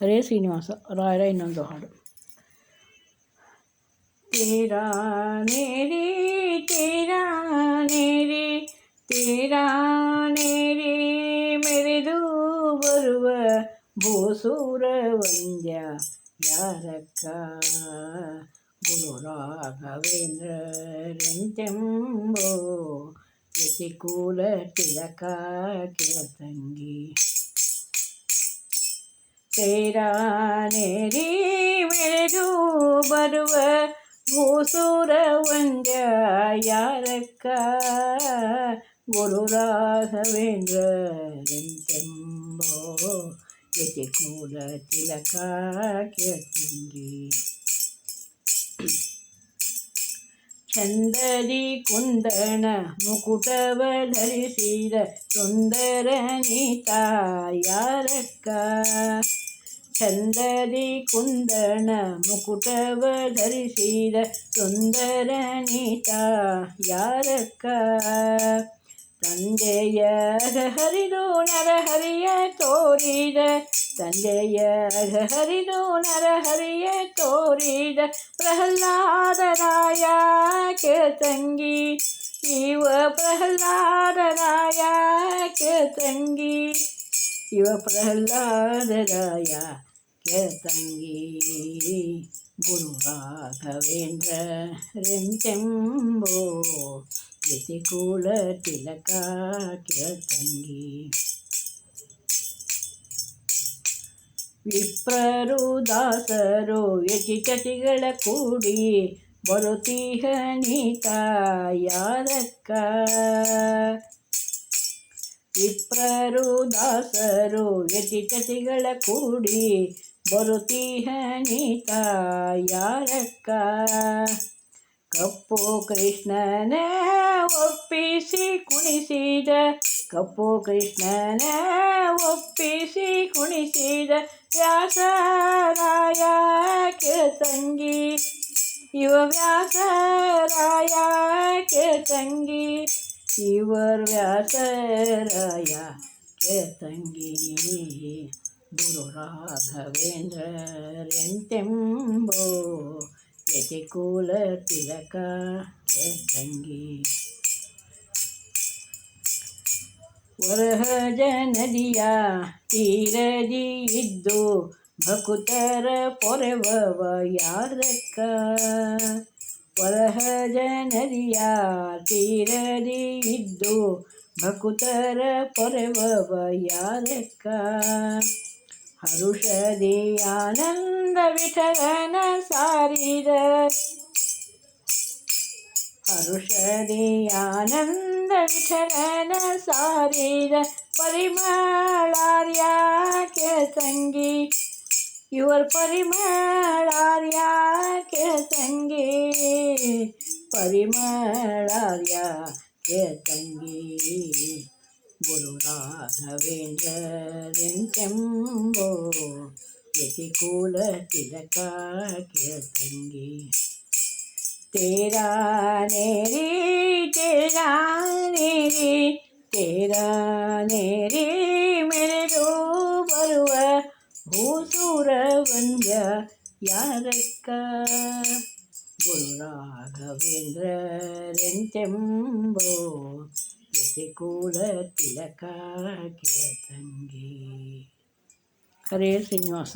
ಹರೇ ಶ್ರೀನಿವಾಸ ರಾಯರ ಇನ್ನೊಂದು ಹಾಡು ತೇರಾ ನೇರಿ ತೇರಾ ನೇರಿ ತೇರಾ ನೇರಿ ಮೆರೆದು ಬರುವ ಭೂಸೂರ ವಂದ್ಯ ಯಾರಕ್ಕ ಗುರು ರಾಘವೇಂದ್ರರೆಂತೆಂಬೋ ಯತಿಕೂಲ ತಿಲಕ ಕಿರತಂಗಿ तेरा नेरी मेरू बरुव भूसूर वंज यारक्क குரு ராகவேந்திரோ எதி கூட திலக்கா கேட்டுங்கி. சந்தரி குந்தன முகுடவளரி சீர சுந்தர நீ தாயாரக்கா சந்ததி குந்தன முகுட்டவகரிசீத சுந்தரனிதா யாரக்க? தந்தைய ஹரிதோ நரஹரிய கோரித தந்தைய ஹரிதோ நரஹரிய கோரித பிரகலாதராய கேத்தங்கி. இவ பிரகலாதராய கேத்தங்கி. இவ பிரகலாதராயா ತಂಗಿ ಗುರು ರಾಘವೇಂದ್ರ ರೆಂತೆಂಬೋ ಯತಿಕೂಲ ತಿಲಕ ತಂಗಿ ವಿಪ್ರರು ದಾಸರು ಯತಿಚತಿಗಳ ಕೂಡಿ ಬರುತ್ತೀಹ ನೀತ ಯಾರಕ್ಕ ವಿಪ್ರರು ದಾಸರು ಯತಿಚತಿಗಳ ಕೂಡಿ ಬರುತ್ತೀಹ ನೀತ ಯಾರಕ್ಕ ಕಪ್ಪು ಕೃಷ್ಣನ ಒಪ್ಪಿಸಿ ಕುಣಿಸಿದ ಕಪ್ಪು ಕೃಷ್ಣನ ಒಪ್ಪಿಸಿ ಕುಣಿಸಿದ ವ್ಯಾಸರಾಯ ತಂಗಿ ಇವ ವ್ಯಾಸರಾಯ ತಂಗಿ ಇವರ್ ವ್ಯಾಸರಾಯ ತಂಗಿ ಗುರು ರಾಘವೇಂದ್ರರೆಂತೆಂಬೋ ಯತಿಕೂಲ ತಿಲಕ ತಂಗಿ. ವರಹಜ ನದಿಯ ತೀರದಿ ಇದ್ದು ಭಕುತರ ಪೊರೆವವ ಯಾರಕ್ಕ ವರಹಜ ನದಿಯ ತೀರದಿ ಇದ್ದು ಭಕುತರ ಪೊರೆವವ ಯಾರಕ್ಕ ಹರುಷದಿ ಆನಂದ ವಿಠಲನ ಸಾರಿದ ಹರುಷದಿ ಆನಂದ ವಿಠಲನ ಸಾರಿದ ಪರಿಮಳಾರ್ಯಾಕೆ ತಂಗಿ ಇವರ್ ಪರಿಮಳಾರ್ಯಾಕೆ ತಂಗಿ ಪರಿಮಳಾರ್ಯಾಕೆ ತಂಗಿ குருநாகவேந்தரின் செம்போ எதிகூல திலக்காக்கிய தங்கி தேரா நேரே தேரா நேரே தேரா நேரே மேலோ வருவ பூசூர வந்த யாருக்கா? குரு ராகவேந்திரன் செம்போ ಯತಿಕೂಲ ತಿಲಕ ತಂಗಿ ಹರೇ ಶ್ರೀನಿವಾಸ